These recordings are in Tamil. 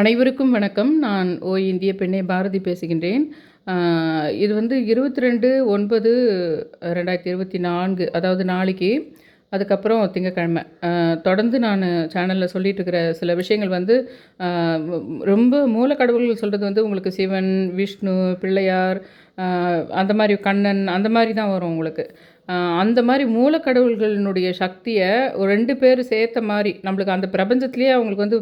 அனைவருக்கும் வணக்கம். நான் ஓ இந்திய பெண்ணே பாரதி பேசுகின்றேன். இது வந்து இருபத்தி ரெண்டு ஒன்பது ரெண்டாயிரத்தி இருபத்தி நான்கு அதாவது நாளைக்கு அதுக்கப்புறம் திங்கக்கிழமை. தொடர்ந்து நான் சேனலில் சொல்லிட்டு இருக்கிற சில விஷயங்கள் வந்து ரொம்ப ரொம்ப மூலக்கடவுள்கள் சொல்கிறது வந்து உங்களுக்கு சிவன் விஷ்ணு பிள்ளையார் அந்த மாதிரி கண்ணன் அந்த மாதிரி தான் வரும் உங்களுக்கு. அந்த மாதிரி மூலக்கடவுள்களினுடைய சக்தியை ஒரு ரெண்டு பேர் சேர்த்த மாதிரி நம்மளுக்கு அந்த பிரபஞ்சத்திலேயே அவங்களுக்கு வந்து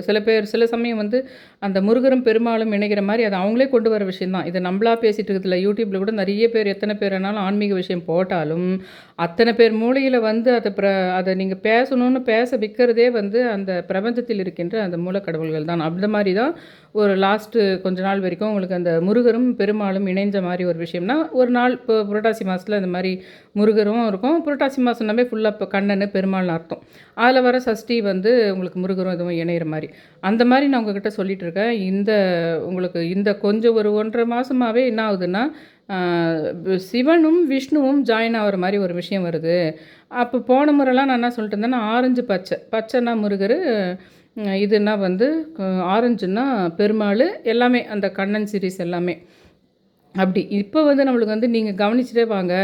சில பேர் சில சமயம் வந்து அந்த முருகரும் பெருமாளும் இணைகிற மாதிரி அதை அவங்களே கொண்டு வர விஷயம்தான். இதை நம்மளா பேசிட்டு இருக்கிறதுல யூடியூப்பில் கூட நிறைய பேர் எத்தனை பேர் வேணாலும் ஆன்மீக விஷயம் போட்டாலும் அத்தனை பேர் மூளையில் வந்து அதை பிர அதை நீங்கள் பேசணும்னு பேச விற்கிறதே வந்து அந்த பிரபஞ்சத்தில் இருக்கின்ற அந்த மூலக்கடவுள்கள் தான். அந்த மாதிரி தான் ஒரு லாஸ்ட்டு கொஞ்ச நாள் வரைக்கும் உங்களுக்கு அந்த முருகரும் பெருமாளும் இணைஞ்ச மாதிரி ஒரு விஷயம்னா ஒரு நாள் இப்போ புரட்டாசி மாதத்தில் இந்த மாதிரி முருகரும் இருக்கும். புரட்டாசி மாதம்னாவே ஃபுல்லாக இப்போ கண்ணன் பெருமாள்னு அர்த்தம். அதில் வர சஷ்டி வந்து உங்களுக்கு முருகரும் இதுவும் இணையிற மாதிரி. அந்த மாதிரி நான் உங்ககிட்ட சொல்லிட்டு இருக்கேன். இந்த உங்களுக்கு இந்த கொஞ்சம் ஒரு ஒன்றரை மாதமாகவே என்ன ஆகுதுன்னா சிவனும் விஷ்ணுவும் ஜாயின் ஆகிற மாதிரி ஒரு விஷயம் வருது. அப்போ போன முறைலாம் நான் என்ன சொல்லிட்டு இருந்தேன்னா ஆரஞ்சு பச்சை. பச்சைன்னா முருகர் இதுன்னா இதுனா வந்து ஆரஞ்சுன்னா பெருமாள் எல்லாமே அந்த கண்ணன் சீரிஸ் எல்லாமே. அப்படி. இப்போ வந்து நம்மளுக்கு வந்து நீங்கள் கவனிச்சிட்டே வாங்க.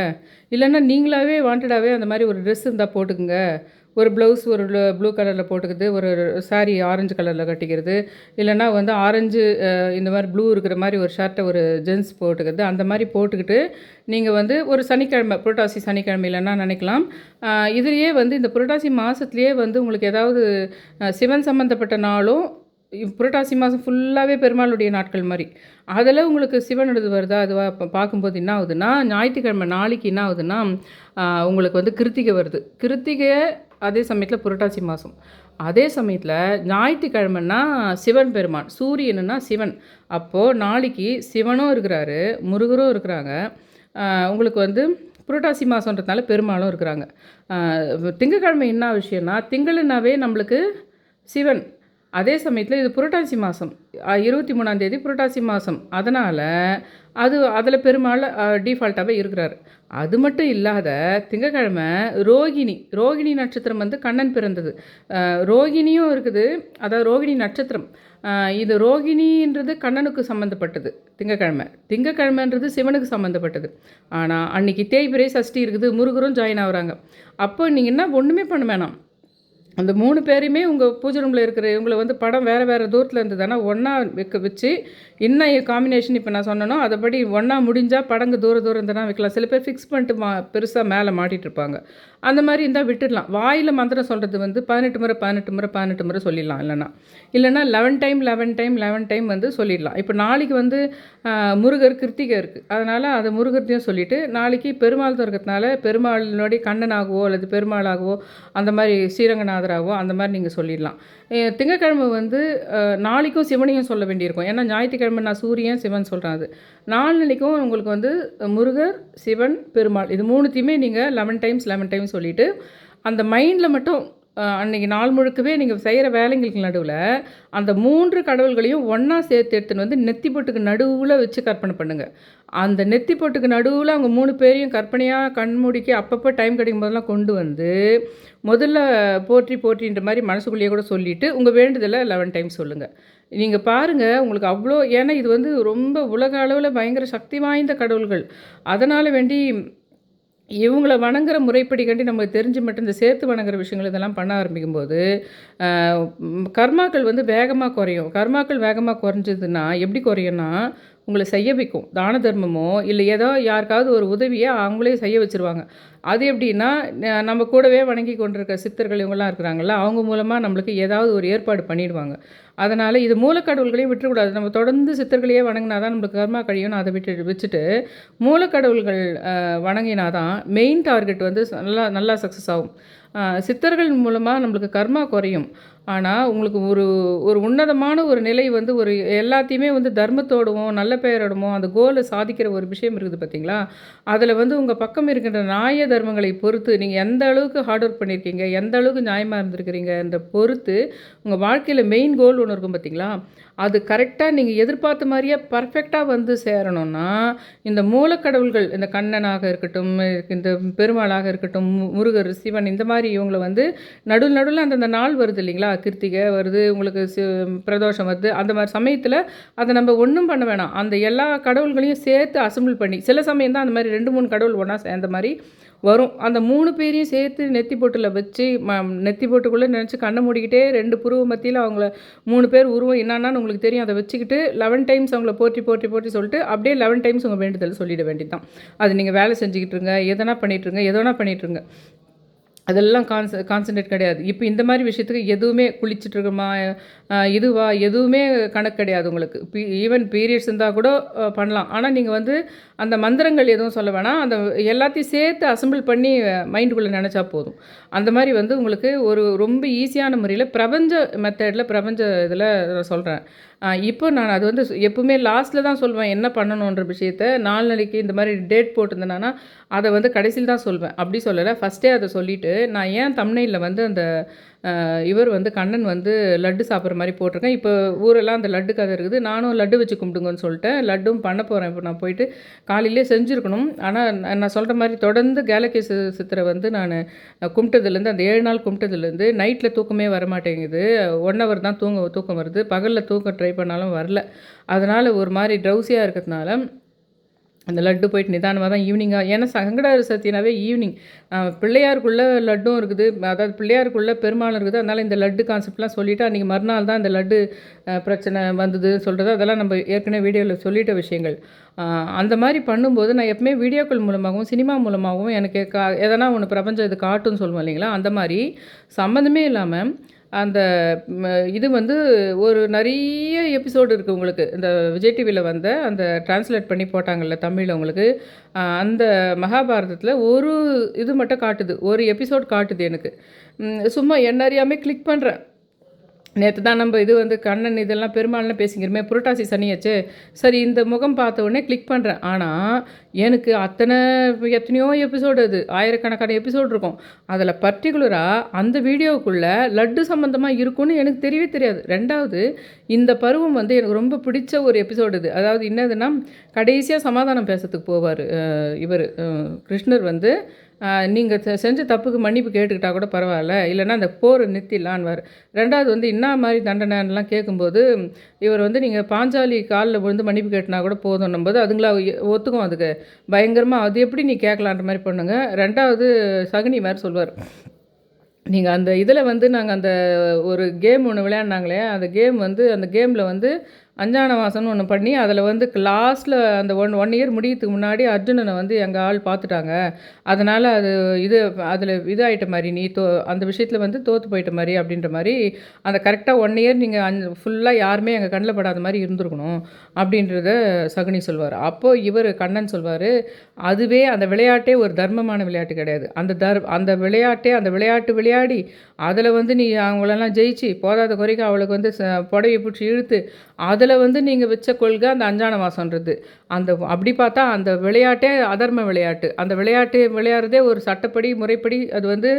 இல்லைன்னா நீங்களாவே வாண்டடாகவே அந்த மாதிரி ஒரு ட்ரெஸ் இருந்தால் போட்டுக்குங்க. ஒரு ப்ளவுஸ் ஒரு ப்ளூ கலரில் போட்டுக்குது. ஒரு சாரீ ஆரஞ்சு கலரில் கட்டிக்கிறது. இல்லைன்னா வந்து ஆரஞ்சு இந்த மாதிரி ப்ளூ இருக்கிற மாதிரி ஒரு ஷர்ட்டை ஒரு ஜென்ஸ் போட்டுக்கிறது அந்த மாதிரி போட்டுக்கிட்டு நீங்கள் வந்து ஒரு சனிக்கிழமை புரட்டாசி சனிக்கிழமை இல்லைன்னா நினைக்கலாம். இதுலேயே வந்து இந்த புரட்டாசி மாதத்துலேயே வந்து உங்களுக்கு ஏதாவது சிவன் சம்மந்தப்பட்ட நாளும் புரட்டாசி மாதம் ஃபுல்லாகவே பெருமாளுடைய நாட்கள் மாதிரி. அதில் உங்களுக்கு சிவனோடது வருதா? அதுவா இப்போ பார்க்கும்போது என்ன ஆகுதுன்னா ஞாயிற்றுக்கிழமை நாளைக்கு என்ன ஆகுதுன்னா உங்களுக்கு வந்து கிருத்திகை வருது. கிருத்திகை அதே சமயத்தில் புரட்டாசி மாதம். அதே சமயத்தில் ஞாயிற்றுக்கிழமைன்னா சிவன் பெருமான். சூரியனுன்னா சிவன். அப்போது நாளைக்கு சிவனும் இருக்கிறாரு முருகரும் இருக்கிறாங்க. உங்களுக்கு வந்து புரட்டாசி மாதன்றதுனால பெருமாளும் இருக்கிறாங்க. திங்கக்கிழமை திங்கட்கிழமை என்ன விஷயம்னா திங்கள்னாவே நம்மளுக்கு சிவன். அதே சமயத்தில் இது புரட்டாசி மாதம் இருபத்தி மூணாந்தேதி புரட்டாசி மாதம் அதனால் அது அதில் பெருமாள் டிஃபால்ட்டாகவே இருக்கிறார். அது மட்டும் இல்லாத திங்கக்கிழமை ரோகிணி ரோகிணி நட்சத்திரம் வந்து கண்ணன் பிறந்தது. ரோகிணியும் இருக்குது. அதாவது ரோகிணி நட்சத்திரம். இது ரோகிணின்றது கண்ணனுக்கு சம்மந்தப்பட்டது திங்கக்கிழமை. திங்கக்கிழமைன்றது சிவனுக்கு சம்மந்தப்பட்டது ஆனால் அன்னைக்கு தேய்பிரை சஷ்டி இருக்குது. முருகரும் ஜாயின் ஆகுறாங்க. அப்போ நீங்கள் என்ன ஒன்றுமே பண்ண வேணாம். அந்த மூணு பேரையுமே உங்கள் பூஜை ரூமில் இருக்கிற இவங்களை வந்து படம் வேறு வேறு தூரத்தில் இருந்ததுன்னா ஒன்றா வைக்க வச்சு என்ன காம்பினேஷன் இப்போ நான் சொன்னனோ அதைப்படி ஒன்றா முடிஞ்சால் படங்கு தூர தூரம் இருந்தால் வைக்கலாம். சில பேர் ஃபிக்ஸ் பண்ணிட்டு மா பெருசாக மேலே மாட்டிட்டு இருப்பாங்க. அந்த மாதிரி இருந்தால் விட்டுடலாம். வாயில் மந்திரம் சொல்கிறது வந்து பதினெட்டு முறை பதினெட்டு முறை பதினெட்டு முறை சொல்லிடலாம் இல்லைன்னா. இல்லைன்னா eleven time eleven time eleven time வந்து சொல்லிடலாம். இப்போ நாளைக்கு வந்து முருகர் கிருத்திகை இருக்குது அதனால் அதை முருகர்த்தையும் சொல்லிவிட்டு நாளைக்கு பெருமாள் இருக்கிறதுனால பெருமாளினுடைய கண்ணனாகவோ அல்லது பெருமாளாகவோ அந்த மாதிரி ஸ்ரீரங்கநாதராகவோ அந்த மாதிரி நீங்கள் சொல்லிடலாம். திங்கக்கிழமை திங்கட்கிழமை வந்து நாளைக்கும் சிவனையும் சொல்ல வேண்டியிருக்கும். ஏன்னா ஞாயிற்றுக்கிழமை நான் சூரியன் சிவன் சொல்கிறேன் அது. நாளைக்கும் உங்களுக்கு வந்து முருகர் சிவன் பெருமாள் இது மூணுத்தையுமே நீங்கள் லெவன் டைம்ஸ் லெவன் டைம்ஸ் சொல்லிவிட்டு அந்த மைண்டில் மட்டும் அன்றைக்கி அன்னைக்கு நாள் முழுக்கவே நீங்கள் செய்கிற வேலைங்களுக்கு நடுவில் அந்த மூன்று கடவுள்களையும் ஒன்றா சேர்த்து எடுத்துன்னு வந்து நெத்திப்பொட்டுக்கு நடுவில் வச்சு கற்பனை பண்ணுங்கள் அந்த நெத்திப்பொட்டுக்கு நடுவில் அவங்க மூணு பேரையும் கற்பனையாக கண்மூடிக்கு அப்பப்போ டைம் கிடைக்கும் போதெல்லாம் கொண்டு வந்து முதல்ல போற்றி போற்றின்ற மாதிரி மனசுக்குள்ளேயே கூட சொல்லிவிட்டு உங்கள் வேண்டுதலை லெவன் டைம் சொல்லுங்கள் நீங்கள் பாருங்கள் உங்களுக்கு அவ்வளோ ஏன்னா இது வந்து ரொம்ப உலக அளவில் பயங்கர சக்தி வாய்ந்த கடவுள்கள். அதனால் வேண்டி இவங்கள வணங்குற முறைப்படி கண்டி நம்ம தெரிஞ்சு மட்டும் இந்த சேர்த்து வணங்குற விஷயங்கள் இதெல்லாம் பண்ண ஆரம்பிக்கும்போது கர்மாக்கள் வந்து வேகமாக குறையும். கர்மாக்கள் வேகமாக குறைஞ்சதுன்னா எப்படி குறையும்னா உங்களை செய்ய வைக்கும். தான தர்மமோ இல்லை ஏதோ யாருக்காவது ஒரு உதவியை அவங்களே செய்ய வச்சுருவாங்க. அது எப்படின்னா நம்ம கூடவே வணங்கி கொண்டிருக்க சித்தர்கள் இவங்கெல்லாம் இருக்கிறாங்கல்ல அவங்க மூலமாக நம்மளுக்கு ஏதாவது ஒரு ஏற்பாடு பண்ணிடுவாங்க. அதனால் இது மூலக்கடவுள்களையும் விட்டுறக்கூடாது. நம்ம தொடர்ந்து சித்தர்களையே வணங்கினா தான் நம்மளுக்கு கர்மா கழியும் அதை விட்டு வச்சுட்டு மூலக்கடவுள்கள் வணங்கினா தான் மெயின் டார்கெட் வந்து நல்லா நல்லா சக்ஸஸ் ஆகும். சித்தர்கள் மூலமாக நம்மளுக்கு கர்மா குறையும். ஆனால் உங்களுக்கு ஒரு ஒரு உன்னதமான ஒரு நிலை வந்து ஒரு எல்லாத்தையுமே வந்து தர்மத்தோடவும் நல்ல பெயரோடவும் அந்த கோலை சாதிக்கிற ஒரு விஷயம் இருக்குது பார்த்தீங்களா அதில் வந்து உங்கள் பக்கம் இருக்கின்ற நியாய தர்மங்களை பொறுத்து நீங்கள் எந்த அளவுக்கு ஹார்ட் ஒர்க் பண்ணியிருக்கீங்க எந்த அளவுக்கு நியாயமாக இருந்திருக்கிறீங்க என்ற பொறுத்து உங்கள் வாழ்க்கையில் மெயின் கோல் ஒன்று இருக்கும் பார்த்தீங்களா அது கரெக்டாக நீங்கள் எதிர்பார்த்த மாதிரியே பர்ஃபெக்டாக வந்து சேரணும்னா இந்த மூலக்கடவுள்கள் இந்த கண்ணனாக இருக்கட்டும் இந்த பெருமாளாக இருக்கட்டும் முருகர் சிவன் இந்த மாதிரி இவங்களை வந்து நடு நடுவில் அந்தந்த நாள் வருது இல்லைங்களா? கிருத்திகை வருது உங்களுக்கு பிரதோஷம் வருது அந்த மாதிரி சமயத்தில் அதை நம்ம ஒன்றும் பண்ண வேணாம். அந்த எல்லா கடவுள்களையும் சேர்த்து அசம்பிள் பண்ணி சில சமயம் தான் அந்த மாதிரி ரெண்டு மூணு கடவுள் ஒன்றா சேர்ந்த மாதிரி வரும். அந்த மூணு பேரையும் சேர்த்து நெத்தி போட்டில் வச்சு ம நெத்தி போட்டுக்குள்ளே நினச்சி கண்ணை மூடிக்கிட்டே ரெண்டு புருவ மத்தியில் அவங்கள மூணு பேர் உருவம் என்னன்னு உங்களுக்கு தெரியும் அதை வச்சுக்கிட்டு லெவன் டைம்ஸ் அவங்கள போற்றி போற்றி போற்றி சொல்லிட்டு அப்படியே லெவன் டைம்ஸ் உங்கள் வேண்டுதல் சொல்லிட வேண்டியது தான் அது நீங்கள் வேலை செஞ்சுக்கிட்டு இருங்க எதனா பண்ணிகிட்ருங்க எதனா பண்ணிகிட்ருங்க அதெல்லாம் கான்சன் கான்சன்ட்ரேட் கிடையாது. இப்போ இந்த மாதிரி விஷயத்துக்கு எதுவுமே குளிச்சுட்டு இருக்கமா இதுவா எதுவுமே கணக்கு கிடையாது உங்களுக்கு. பி ஈவன் பீரியட்ஸ் இருந்தால் கூட பண்ணலாம். ஆனால் நீங்கள் வந்து அந்த மந்திரங்கள் எதுவும் சொல்ல வேணாம். அந்த எல்லாத்தையும் சேர்த்து அசம்பிள் பண்ணி மைண்டுக்குள்ளே நினச்சா போதும். அந்த மாதிரி வந்து உங்களுக்கு ஒரு ரொம்ப ஈஸியான முறையில் பிரபஞ்ச மெத்தடில் பிரபஞ்ச இதில் சொல்கிறேன் இப்போ நான் அது வந்து எப்பவுமே லாஸ்ட்டில் தான் சொல்வேன் என்ன பண்ணணுன்ற விஷயத்த. நாலு நாளைக்கு இந்த மாதிரி டேட் போட்டிருந்தேன்னா அதை வந்து கடைசியில் தான் சொல்வேன். அப்படி சொல்லலை. ஃபஸ்ட்டே அதை சொல்லிவிட்டு நான் ஏன் தமிழ்நில வந்து அந்த இவர் வந்து கண்ணன் வந்து லட்டு சாப்பிட்ற மாதிரி போட்டிருக்கேன். இப்போ ஊரெல்லாம் அந்த லட்டு கதை இருக்குது. நானும் லட்டு வச்சு கும்பிடுங்கன்னு சொல்லிட்டேன். லட்டும் பண்ண போகிறேன் இப்போ நான் போயிட்டு காலையிலே செஞ்சுருக்கணும். ஆனால் நான் சொல்கிற மாதிரி தொடர்ந்து கேலக்கி சித்திரை வந்து நான் கும்பிட்டதுலேருந்து அந்த ஏழு நாள் கும்பிட்டதுலேருந்து நைட்டில் தூக்கமே வர மாட்டேங்குது ஒன் ஹவர் தான் தூங்க தூக்கம் வருது. பகலில் தூக்கம் ட்ரை பண்ணாலும் வரல. அதனால் ஒரு மாதிரி ட்ரௌசியாக இருக்கிறதுனால அந்த லட்டு போயிட்டு நிதானமாக தான் ஈவினிங்காக ஏன்னா சங்கட சத்தியனாவே ஈவினிங் பிள்ளையாருக்குள்ளே லட்டும் இருக்குது. அதாவது பிள்ளையாருக்குள்ளே பெருமாள் இருக்குது. அதனால் இந்த லட்டு கான்செப்ட்லாம் சொல்லிவிட்டு அன்றைக்கி மறுநாள் தான் இந்த லட்டு பிரச்சனை வந்தது சொல்கிறது அதெல்லாம் நம்ம ஏற்கனவே வீடியோவில் சொல்லிட்ட விஷயங்கள். அந்த மாதிரி பண்ணும்போது நான் எப்பவுமே வீடியோக்கள் மூலமாகவும் சினிமா மூலமாகவும் எனக்கு கா எதனா ஒன்று பிரபஞ்சம் இது காட்டுன்னு சொல்லுவோம் இல்லைங்களா? அந்த மாதிரி சம்மந்தமே இல்லாமல் அந்த இது வந்து ஒரு நிறைய எபிசோடு இருக்குது உங்களுக்கு. இந்த விஜய் டிவியில் வந்த அந்த டிரான்ஸ்லேட் பண்ணி போட்டாங்கல்ல தமிழில் உங்களுக்கு. அந்த மகாபாரதத்தில் ஒரு இது மட்டும் காட்டுது. ஒரு எபிசோட் காட்டுது எனக்கு. சும்மா என்ன அறியாமல் கிளிக் பண்ணுறேன் நேற்று தான் நம்ம இது வந்து கண்ணன் இதெல்லாம் பெருமாள்னு பேசிக்கிறோமே புரட்டாசி சனியாச்சு. சரி இந்த முகம் பார்த்த உடனே கிளிக் பண்ணுறேன் ஆனால் எனக்கு அத்தனை எத்தனையோ எபிசோடு அது. ஆயிரக்கணக்கான எபிசோடு இருக்கும். அதில் பர்டிகுலராக அந்த வீடியோவுக்குள்ளே லட்டு சம்மந்தமாக இருக்கும்னு எனக்கு தெரியவே தெரியாது. ரெண்டாவது இந்த பருவம் வந்து எனக்கு ரொம்ப பிடிச்ச ஒரு எபிசோடு இது. அதாவது என்னதுன்னா கடைசியாக சமாதானம் பேசுறதுக்கு போவார் இவர் கிருஷ்ணர் வந்து நீங்கள் செஞ்ச தப்புக்கு மன்னிப்பு கேட்டுக்கிட்டா கூட பரவாயில்ல. இல்லைன்னா அந்த போர் நிறுத்திடலான்வார் ரெண்டாவது வந்து என்ன மாதிரி தண்டனைலாம் கேட்கும்போது இவர் வந்து நீங்கள் பாஞ்சாலி காலில் விழுந்து மன்னிப்பு கேட்டினா கூட போதும் போது அதுங்களா ஒத்துக்கும் அதுக்கு. பயங்கரமாக அது எப்படி நீ கேட்கலான்ற மாதிரி பண்ணுங்க. ரெண்டாவது சகுனி மாதிரி சொல்வார். நீங்கள் அந்த இதில் வந்து நாங்கள் அந்த ஒரு கேம் ஒன்று விளையாடினாங்களே அந்த கேம் வந்து அந்த கேமில் வந்து அஞ்சான வாசம்னு ஒன்று பண்ணி அதில் வந்து லாஸ்ட்டில் அந்த ஒன் ஒன் இயர் முடியத்துக்கு முன்னாடி அர்ஜுனனை வந்து எங்கள் ஆள் பார்த்துட்டாங்க அதனால் அது இது அதில் இதாகிட்ட மாதிரி நீ தோ அந்த விஷயத்தில் வந்து தோற்று போயிட்ட மாதிரி அப்படின்ற மாதிரி அந்த கரெக்டாக ஒன் இயர் நீங்கள் அஞ்சு ஃபுல்லாக யாருமே எங்கள் கண்ணில் படாத மாதிரி இருந்திருக்கணும் அப்படின்றத சகுனி சொல்வார். அப்போது இவர் கண்ணன் சொல்வார் அதுவே அந்த விளையாட்டே ஒரு தர்மமான விளையாட்டு கிடையாது. அந்த தர் அந்த விளையாட்டே அந்த விளையாட்டு விளையாடி அதில் வந்து நீ அவங்களெல்லாம் ஜெயிச்சு போதாத குறைக்கு அவளுக்கு வந்து ச- புடவையை பிடிச்சி இழுத்து அது அதில் வந்து நீங்கள் வச்ச கொள்கை அந்த அஞ்சான வாசம்ன்றது அந்த அப்படி பார்த்தா அந்த விளையாட்டே அதர்ம விளையாட்டு. அந்த விளையாட்டு விளையாடுறதே ஒரு சட்டப்படி முறைப்படி அது வந்து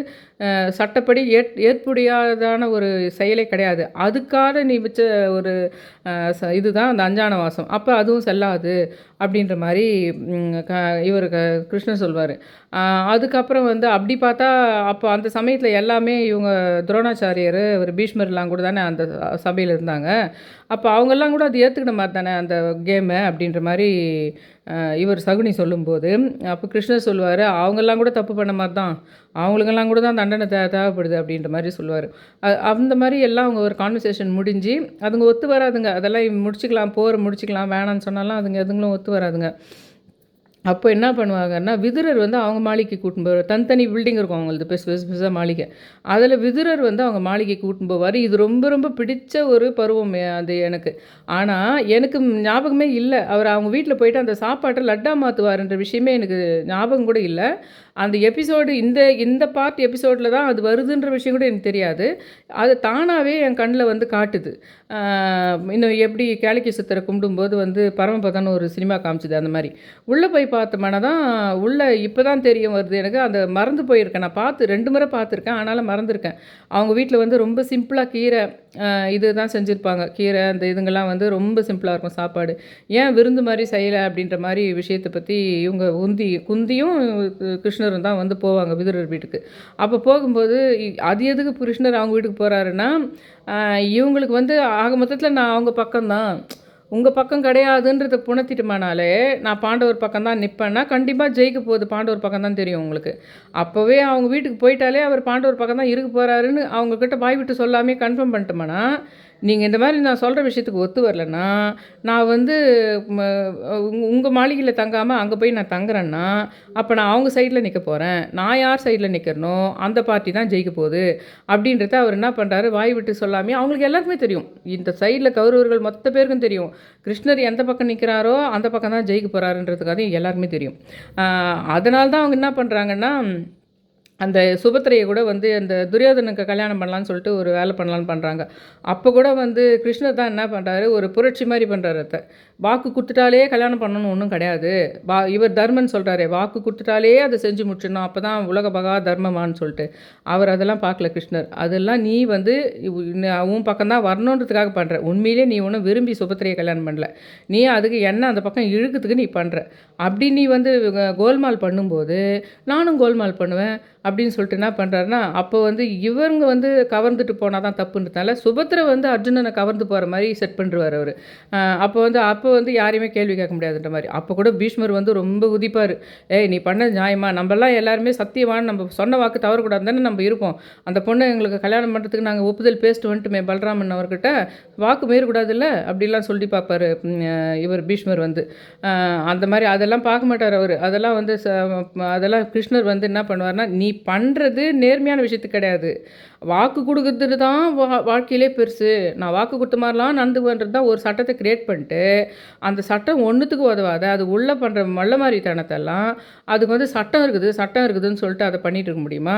சட்டப்படி ஏற் ஏற்புடையாதான ஒரு செயலே கிடையாது. அதுக்காக நீ வச்ச ஒரு இதுதான் அந்த அஞ்சான மாதம் அப்போ அதுவும் செல்லாது. அப்படின்ற மாதிரி க இவர் க கிருஷ்ணன் சொல்வார். அதுக்கப்புறம் வந்து அப்படி பார்த்தா அப்போ அந்த சமயத்தில் எல்லாமே இவங்க துரோணாச்சாரியர் ஒரு பீஷ்மர்லாம் கூட தானே அந்த சபையில் இருந்தாங்க. அப்போ அவங்கெல்லாம் கூட அது ஏற்றுக்கிற மாதிரி தானே அந்த கேமை அப்படின்ற மாதிரி இவர் சகுனி சொல்லும்போது அப்போ கிருஷ்ணர் சொல்லுவார் அவங்கெல்லாம் கூட தப்பு பண்ண மாதிரி தான் அவங்களுக்கெல்லாம் கூட தான் தண்டனை தே தேவைப்படுது அப்படின்ற மாதிரி சொல்லுவார். அந்த மாதிரி எல்லாம் அவங்க ஒரு கான்வர்சேஷன் முடிஞ்சு அதுங்க ஒத்து வராதுங்க. அதெல்லாம் முடிச்சுக்கலாம் போகிற முடிச்சுக்கலாம் வேணான்னு சொன்னாலும் அதுங்க எதுங்களும் ஒத்து வராதுங்க. அப்போ என்ன பண்ணுவாங்கன்னா விதுரர் வந்து அவங்க மாளிகைக்கு கூட்டின்னு போவார். தனித்தனி பில்டிங் இருக்கும் அவங்களது பெஸ் பெஸ் பெருசாக மாளிகை. அதில் விதுரர் வந்து அவங்க மாளிகை கூட்டின்னு போவார். இது ரொம்ப ரொம்ப பிடிச்ச ஒரு பருவம் அது எனக்கு. ஆனால் எனக்கு ஞாபகமே இல்லை. அவர் அவங்க வீட்டில் போயிட்டு அந்த சாப்பாட்டை லட்டா மாற்றுவாருன்ற விஷயமே எனக்கு ஞாபகம் கூட இல்லை. அந்த எபிசோடு இந்த இந்த பார்ட் எபிசோடில் தான் அது வருதுன்ற விஷயம் கூட எனக்கு தெரியாது. அது தானாகவே என் கண்ணில் வந்து காட்டுது. இன்னும் எப்படி கேளிக்கை சித்தரை கும்பிடும்போது வந்து பரமபதன் ஒரு சினிமா காமிச்சுது அந்த மாதிரி. உள்ளே போய் பார்த்தோம்னா தான் உள்ளே இப்போ தான் தெரியும் வருது எனக்கு. அந்த மறந்து போயிருக்கேன். நான் பார்த்து ரெண்டு முறை பார்த்துருக்கேன். ஆனாலும் மறந்துருக்கேன். அவங்க வீட்டில் வந்து ரொம்ப சிம்பிளாக கீரை இது தான் செஞ்சுருப்பாங்க. கீரை அந்த இதுங்கெல்லாம் வந்து ரொம்ப சிம்பிளாக இருக்கும் சாப்பாடு. ஏன் விருந்து மாதிரி செய்யலை அப்படின்ற மாதிரி விஷயத்தை பற்றி இவங்க உந்தி குந்தியும் கிருஷ்ணரும் தான் வந்து போவாங்க விதுரர் வீட்டுக்கு. அப்போ போகும்போது இ- அது எதுக்கு கிருஷ்ணர் அவங்க வீட்டுக்கு போகிறாருன்னா இவங்களுக்கு வந்து ஆக மொத்தத்தில் நான் அவங்க பக்கம்தான். உங்கள் பக்கம் கிடையாதுன்றதை புணர்த்திட்டுமானாலே நான் பாண்டவர் பக்கம் தான் நிற்பேன்னா கண்டிப்பாக ஜெயிக்க போகுது. பாண்டவர் பக்கம் தான் தெரியும் உங்களுக்கு. அப்போவே அவங்க வீட்டுக்கு போயிட்டாலே அவர் பாண்டவர் பக்கம் தான் இருக்க போகிறாருன்னு அவங்கக்கிட்ட பாய் விட்டு சொல்லாமே கன்ஃபார்ம் பண்ணிட்டோம்னா நீங்கள் இந்த மாதிரி நான் சொல்கிற விஷயத்துக்கு ஒத்து வரலன்னா நான் வந்து உங்கள் மாளிகையில் தங்காமல் அங்கே போய் நான் தங்குறேன்னா அப்போ நான் அவங்க சைடில் நிற்க போகிறேன் நான் யார் சைடில் நிற்கிறனோ அந்த பார்ட்டி தான் ஜெயிக்க போகுது. அப்படின்றத அவர் என்ன பண்ணுறாரு வாய் விட்டு சொல்லாமே அவங்களுக்கு எல்லாருக்குமே தெரியும். இந்த சைடில் கௌரவர்கள் மொத்த பேருக்கும் தெரியும். கிருஷ்ணர் எந்த பக்கம் நிற்கிறாரோ அந்த பக்கம் தான் ஜெயிக்க போகிறாருன்றதுக்காக எல்லாருக்குமே தெரியும். அதனால தான் அவங்க என்ன பண்ணுறாங்கன்னா அந்த சுபத்திரையை கூட வந்து அந்த துரியோதனுக்கு கல்யாணம் பண்ணலான்னு சொல்லிட்டு ஒரு வேலை பண்ணலான்னு பண்ணுறாங்க அப்போ கூட வந்து கிருஷ்ணர் தான் என்ன பண்ணுறாரு ஒரு புரட்சி மாதிரி பண்ணுறாரு அத்தை. வாக்கு கொடுத்துட்டாலே கல்யாணம் பண்ணணும்னு ஒன்றும் கிடையாது. வா இவர் தர்மன் சொல்கிறாரே வாக்கு கொடுத்துட்டாலே அதை செஞ்சு முடிச்சிடணும். அப்போ தான் உலக பகா தர்மமான்னு சொல்லிட்டு. அவர் அதெல்லாம் பார்க்கல கிருஷ்ணர். அதெல்லாம் நீ வந்து உன் பக்கம் தான் வரணுன்றதுக்காக பண்ணுற உண்மையிலே நீ ஒன்றும் விரும்பி சுபத்திரையை கல்யாணம் பண்ணல. நீ அதுக்கு என்ன அந்த பக்கம் இழுக்கிறதுக்கு நீ பண்ணுற அப்படி நீ வந்து கோல்மால் பண்ணும்போது நானும் கோல்மால் பண்ணுவேன் அப்படின்னு சொல்லிட்டு என்ன பண்ணுறாருன்னா அப்போ வந்து இவங்க வந்து கவர்ந்துட்டு போனால் தான் தப்புன்றதுனால சுபத்திரை வந்து அர்ஜுனனை கவர்ந்து போகிற மாதிரி செட் பண்ணுறாரு அவர். அப்போ வந்து அப் அப்போ வந்து யாரையுமே கேள்வி கேட்க முடியாதுன்ற மாதிரி. அப்போ கூட பீஷ்மர் வந்து ரொம்ப உதிப்பார். ஏய் நீ பண்ண நியாயமா? நம்மலாம் எல்லாருமே சத்தியமான நம்ம சொன்ன வாக்கு தவறக்கூடாது தானே நம்ம இருப்போம். அந்த பொண்ணை எங்களுக்கு கல்யாணம் பண்ணுறதுக்கு நாங்கள் ஒப்புதல் பேசிட்டு வந்துட்டுமே பலராமன் அவர்கிட்ட. வாக்கு மீறக்கூடாதுல்ல? அப்படிலாம் சொல்லி பார்ப்பாரு இவர் பீஷ்மர் வந்து. அந்த மாதிரி அதெல்லாம் பார்க்க மாட்டார் அவர். அதெல்லாம் வந்து ச- அதெல்லாம் கிருஷ்ணர் வந்து என்ன பண்ணுவார்னா நீ பண்ணுறது நேர்மையான விஷயத்து கிடையாது. வாக்கு கொடுக்குறது தான் வா வாழ்க்கையிலே பெருசு. நான் வாக்கு கொடுத்த மாதிரிலாம் நடந்துக்குவேன்றது தான் ஒரு சட்டத்தை க்ரியேட் பண்ணிட்டு அந்த சட்டம் ஒன்றுத்துக்கு உதவாத அது உள்ளே பண்ணுற மல்ல மாதிரித்தனத்தெல்லாம் அதுக்கு வந்து சட்டம் இருக்குது சட்டம் இருக்குதுன்னு சொல்லிட்டு அதை பண்ணிகிட்டு இருக்க முடியுமா?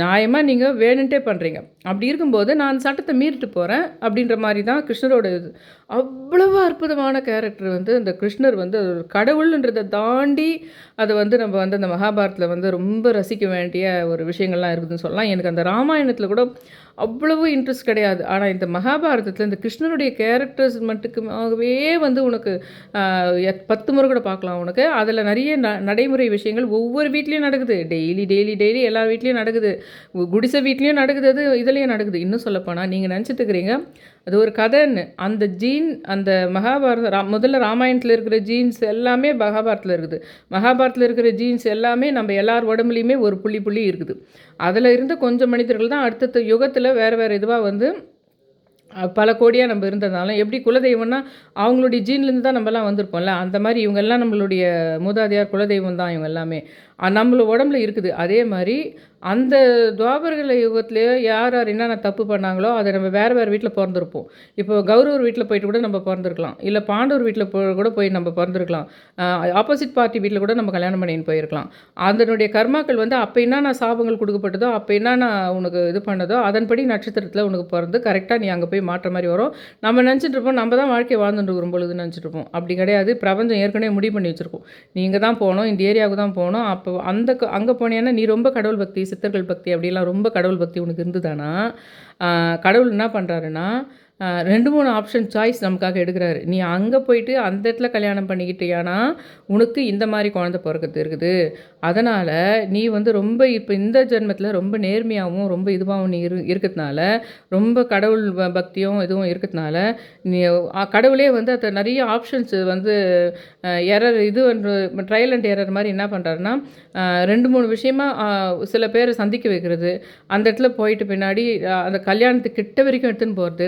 நியாயமாக நீங்கள் வேணுன்ட்டே பண்ணுறீங்க அப்படி இருக்கும்போது நான் அந்த சட்டத்தை மீறிட்டு போகிறேன் அப்படின்ற மாதிரி தான் கிருஷ்ணரோட இது. அவ்வளவு அற்புதமான கேரக்டர் வந்து இந்த கிருஷ்ணர் வந்து ஒரு கடவுள்ன்றதை தாண்டி அதை வந்து நம்ம வந்து அந்த மகாபாரத்தில் வந்து ரொம்ப ரசிக்க வேண்டிய ஒரு விஷயங்கள்லாம் இருக்குதுன்னு சொல்லலாம். எனக்கு அந்த ராமாயணத்தில் கூட அவ்வளவு இன்ட்ரெஸ்ட் கிடையாது. ஆனால் இந்த மகாபாரதத்தில் இந்த கிருஷ்ணனுடைய கேரக்டர்ஸ் மட்டுக்குமாகவே வந்து உனக்கு எத்- பத்து முறை கூட பார்க்கலாம் உனக்கு. அதில் நிறைய ந நடைமுறை விஷயங்கள் ஒவ்வொரு வீட்லேயும் நடக்குது. டெய்லி டெய்லி டெய்லி எல்லா வீட்லேயும் நடக்குது. குடிசை வீட்லேயும் நடக்குது அது இதுலேயும் நடக்குது. இன்னும் சொல்லப்போனால் நீங்கள் நினச்சிட்டு இருக்கிறீங்க அது ஒரு கதைன்னு. அந்த ஜீன் அந்த மகாபாரத ரா முதல்ல ராமாயணத்தில் இருக்கிற ஜீன்ஸ் எல்லாமே மகாபாரத்தில் இருக்குது. மகாபாரத்தில் இருக்கிற ஜீன்ஸ் எல்லாமே நம்ம எல்லார் உடம்புலையுமே ஒரு புள்ளி புள்ளி இருக்குது. அதில் இருந்து கொஞ்சம் மனிதர்கள் தான் அடுத்தடுத்த யுகத்தில் வேறு வேறு இதுவாக வந்து பல கோடியாக நம்ம இருந்ததுனால எப்படி குலதெய்வம்னா அவங்களுடைய ஜீன்லேருந்து தான் நம்மலாம் வந்திருப்போம்ல. அந்த மாதிரி இவங்கெல்லாம் நம்மளுடைய மூதாதையார் குலதெய்வம் தான் இவங்க எல்லாமே. நம்மள உடம்புல இருக்குது. அதே மாதிரி அந்த துவாபரகல யுகத்திலேயே யார் யார் என்னென்ன தப்பு பண்ணாங்களோ அதை நம்ம வேறு வேறு வீட்டில் பிறந்திருப்போம். இப்போ கௌரவர் வீட்டில் போயிட்டு கூட நம்ம பிறந்திருக்கலாம். இல்லை பாண்டவர் வீட்டில் போ கூட போய் நம்ம பிறந்திருக்கலாம். ஆப்போசிட் பார்ட்டி வீட்டில் கூட நம்ம கல்யாணம் பண்ணின்னு போயிருக்கலாம். அதனுடைய கர்மாக்கள் வந்து அப்போ என்னென்ன சாபங்கள் கொடுக்கப்பட்டதோ அப்போ என்னென்ன உனக்கு இது பண்ணதோ அதன்படி நட்சத்திரத்தில் உனக்கு பிறந்து கரெக்டாக நீ அங்கே போய் மாற்ற மாதிரி வரும். நம்ம நினச்சிட்டு இருப்போம் நம்ம தான் வாழ்க்கையை வாழ்ந்துட்டு இருக்கிற பொழுது நினச்சிட்டு இருப்போம். அப்படி கிடையாது. பிரபஞ்சம் ஏற்கனவே முடிவு பண்ணி வச்சுருக்கோம். நீங்கள் தான் போகணும் இந்த ஏரியாவுக்கு தான் போகணும். அப்போ அந்த அங்கே போனேன்னா நீ ரொம்ப கடவுள் பக்தி சித்தர்கள் பக்தி அப்படிலாம் ரொம்ப கடவுள் பக்தி உனக்கு இருந்துதானா கடவுள் என்ன பண்ணுறாருன்னா ரெண்டு மூணு ஆப்ஷன் சாய்ஸ் நமக்காக எடுக்கிறாரு. நீ அங்கே போயிட்டு அந்த இடத்துல கல்யாணம் பண்ணிக்கிட்டியானா உனக்கு இந்த மாதிரி குழந்தை பிறக்கிறது இருக்குது. அதனால் நீ வந்து ரொம்ப இப்போ இந்த ஜென்மத்தில் ரொம்ப நேர்மையாகவும் ரொம்ப இதுவாகவும் நீ இரு இருக்கிறதுனால ரொம்ப கடவுள் பக்தியும் இதுவும் இருக்கிறதுனால நீ கடவுளே வந்து அதை நிறைய ஆப்ஷன்ஸ் வந்து எரர் இது ட்ரையல் அண்ட் எரர் மாதிரி என்ன பண்ணுறாருன்னா ரெண்டு மூணு விஷயமா சில பேரை சந்திக்க வைக்கிறது. அந்த இடத்துல போயிட்டு பின்னாடி அந்த கல்யாணத்துக்கு கிட்ட வரைக்கும் எடுத்துன்னு போகிறது